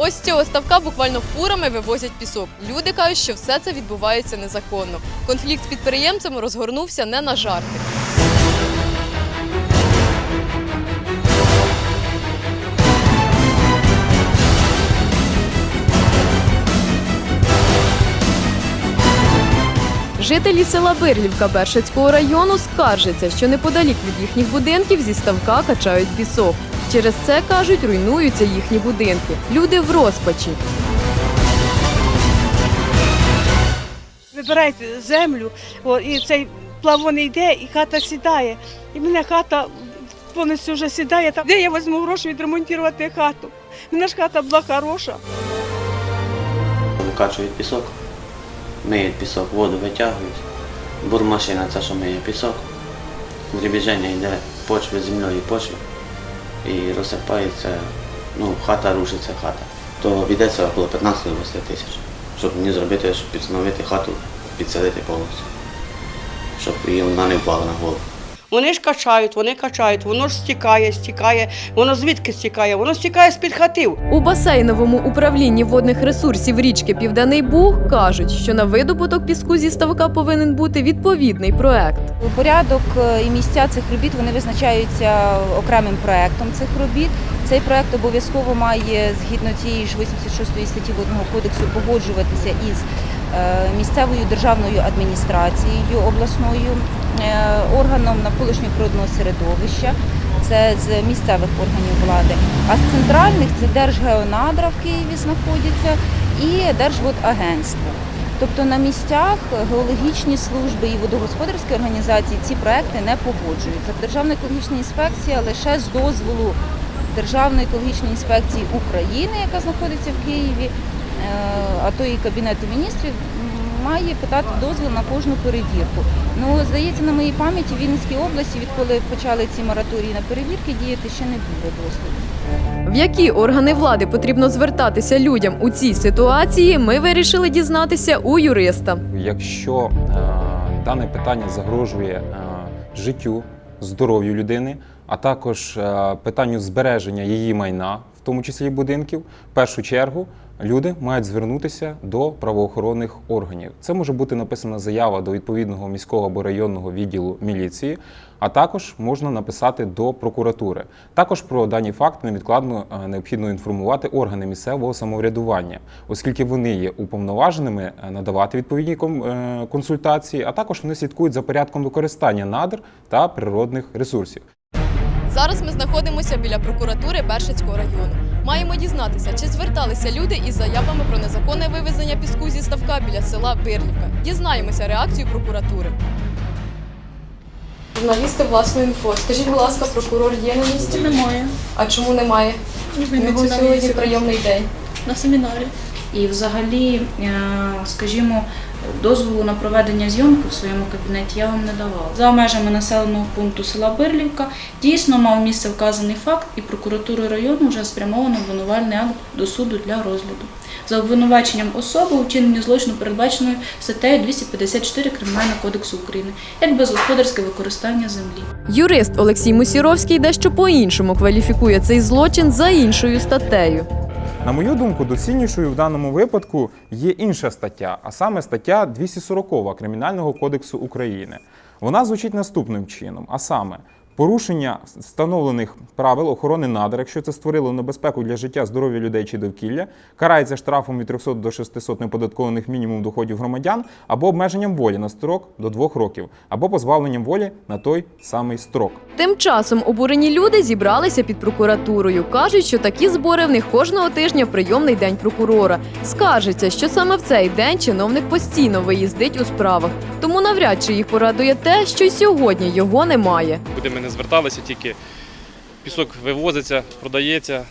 Ось з цього ставка буквально фурами вивозять пісок. Люди кажуть, що все це відбувається незаконно. Конфлікт з підприємцем розгорнувся не на жарти. Жителі села Бирлівка Бершацького району скаржаться, що неподалік від їхніх будинків зі ставка качають пісок. Через це кажуть, руйнуються їхні будинки. Люди в розпачі. вибирають землю, о, і цей плавон йде, і хата сідає. І мене хата повністю вже сідає. Там, де я візьму гроші відремонтувати хату? Мене ж хата була хороша. Викачують пісок, миють пісок, воду витягують. Бурмашина це, що миє пісок. Дрібіження йде почви, землею почви. І розсипається, ну, хата рушиться хата. То йдеться около 15-20 тисяч, щоб не зробити, щоб підстановити хату, підсадити повністю. Щоб її вона не впала на голову. Вони ж качають, вони качають, воно ж стікає, стікає, воно звідки стікає? Воно стікає з-під хатив. У басейновому управлінні водних ресурсів річки Південний Буг кажуть, що на видобуток піску зі ставка повинен бути відповідний проект. Порядок е, і місця цих робіт вони визначаються окремим проектом цих робіт. Цей проект обов'язково має згідно цієї ж 86 статті Водного кодексу погоджуватися із місцевою державною адміністрацією обласною, е, органом навколишнього природного середовища. Це з місцевих органів влади. А з центральних це Держгеонадра в Києві знаходяться і Держводагентство. Тобто на місцях геологічні служби і водогосподарські організації ці проекти не погоджують. Це Державна екологічна інспекція лише з дозволу Державної екологічної інспекції України, яка знаходиться в Києві, е, а то і Кабінету міністрів, має питати дозвіл на кожну перевірку. Ну, здається, на моїй пам'яті в Вінницькій області, відколи почали ці мораторії на перевірки діяти, ще не було дозволу. В які органи влади потрібно звертатися людям у цій ситуації, ми вирішили дізнатися у юриста. Якщо е, дане питання загрожує е, життю, здоров'ю людини, а також е, питанню збереження її майна, тому числі будинків, в першу чергу люди мають звернутися до правоохоронних органів. Це може бути написана заява до відповідного міського або районного відділу міліції, а також можна написати до прокуратури. Також про дані факти невідкладно е, необхідно інформувати органи місцевого самоврядування, оскільки вони є уповноваженими е, надавати відповідні е, консультації, а також вони слідкують за порядком використання надр та природних ресурсів. Зараз ми знаходимося біля прокуратури Бершацького району. Маємо дізнатися, чи зверталися люди із заявами про незаконне вивезення піску зі ставка біля села Бирлівка. Дізнаємося реакцію прокуратури. Журналісти власної інфо. Скажіть, будь ласка, прокурор є на місці? Немає. А чому немає? Ну, У сьогодні прийомний день. на семінарі. І взагалі, е, скажімо, дозволу на проведення зйомки в своєму кабінеті я вам не давала. За межами населеного пункту села Бирлівка дійсно мав місце вказаний факт, і прокуратурою району вже спрямовано обвинувальний акт до суду для розгляду. За обвинуваченням особи у злочину передбаченою статтею 254 Кримінального кодексу України як безгосподарське використання землі. Юрист Олексій Мусіровський дещо по-іншому кваліфікує цей злочин за іншою статтею. На мою думку, доцільнішою в даному випадку є інша стаття, а саме стаття 240 Кримінального кодексу України. Вона звучить наступним чином: а саме. Порушення встановлених правил охорони надр, якщо це створило небезпеку для життя, здоров'я людей чи довкілля, карається штрафом від 300 до 600 неподаткованих мінімум доходів громадян або обмеженням волі на строк до 2 років, або позбавленням волі на той самий строк. Тим часом обурені люди зібралися під прокуратурою. кажуть, що такі збори в них кожного тижня в прийомний день прокурора. Скаржиться, що саме в цей день чиновник постійно виїздить у справах. Тому навряд чи їх порадує те, що й сьогодні його немає. Куди ми не зверталися, тільки пісок вивозиться, продається.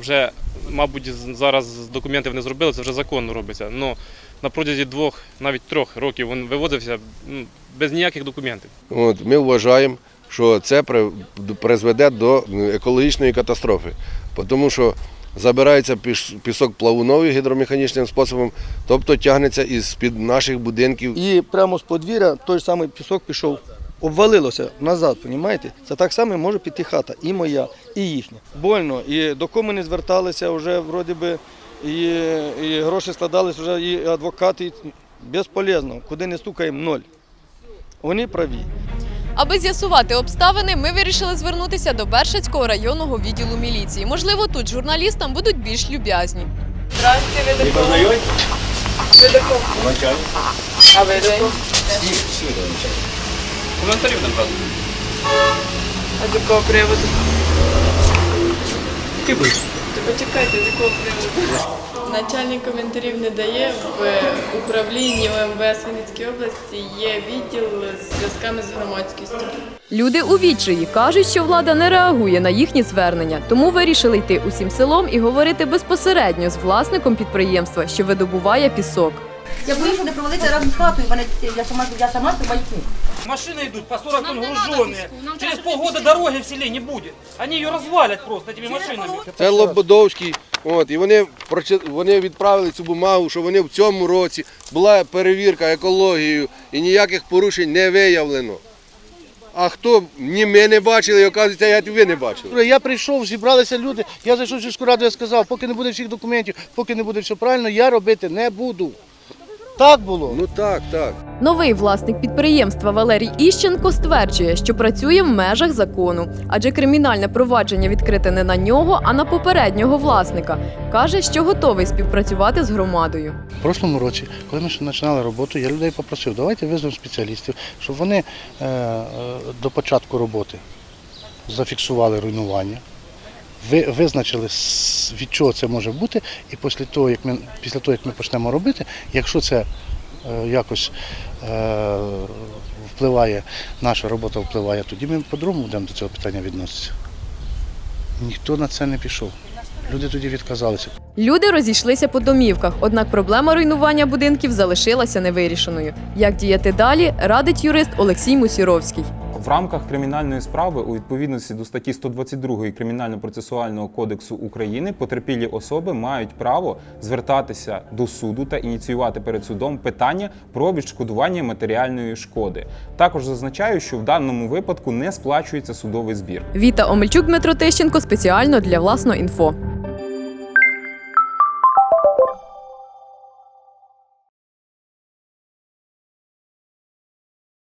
Вже, мабуть, з- зараз документів не зробили, це вже законно робиться. Ну, на протязі двох, навіть трьох років він вивозився ну, без ніяких документів. От, ми вважаємо, що це призведе до екологічної катастрофи, тому що забирається пісок плавуновий гідромеханічним способом, тобто тягнеться із під наших будинків. І прямо з подвір'я той самий пісок пішов обвалилося назад, розумієте? Це так само може піти хата, і моя, і їхня. Больно. І до кому не зверталися вже вроді би, і, і гроші складалися вже, і адвокати. і Безполезно. Куди не стукаємо, ноль. Вони праві. Аби з'ясувати обставини, ми вирішили звернутися до Бершацького районного відділу міліції. Можливо, тут журналістам будуть більш люб'язні. Здравствуйте, ви до кого? Ви до кого? А ви до кого? Коментарів не брати. А з якого приводу? То почекайте, з якого приводу? Начальник коментарів не дає. В управлінні ОМВС Вінницької області є відділ з зв'язками з громадськістю. Люди у відчаї кажуть, що влада не реагує на їхні звернення, тому вирішили йти усім селом і говорити безпосередньо з власником підприємства, що видобуває пісок. Я боюсь, що не провалиться разом з хатою, мене я сама я сама з байки Машины идут по 40 тонн груженные. Через полгода дороги в селе не будет. Они ее развалят просто этими машинами. Це Лободовський. От, і вони, прочи- вони відправили цю бумагу, що вони в цьому році була перевірка екологією і ніяких порушень не виявлено. А хто ні ми не бачили, і оказується, я ви не бачили. Я прийшов, зібралися люди. Я зайшов в сільську раду, я сказав, поки не буде всіх документів, поки не буде все правильно, я робити не буду. Так було. Ну так, так. Новий власник підприємства Валерій Іщенко стверджує, що працює в межах закону, адже кримінальне провадження відкрите не на нього, а на попереднього власника. каже, що готовий співпрацювати з громадою. В прошлому році, коли ми ще починали роботу, я людей попросив, давайте визвемо спеціалістів, щоб вони е, е, до початку роботи зафіксували руйнування, ви, визначили, від чого це може бути, і після того, як ми, після того, як ми почнемо робити, якщо це е, якось е, впливає, наша робота впливає, тоді ми по-другому будемо до цього питання відноситися. Ніхто на це не пішов. Люди тоді відказалися. Люди розійшлися по домівках, однак проблема руйнування будинків залишилася невирішеною. Як діяти далі, радить юрист Олексій Мусіровський. В рамках кримінальної справи у відповідності до статті 122 Кримінально-процесуального кодексу України потерпілі особи мають право звертатися до суду та ініціювати перед судом питання про відшкодування матеріальної шкоди. Також зазначаю, що в даному випадку не сплачується судовий збір. Віта Омельчук, Дмитро Тищенко спеціально для власного інфо.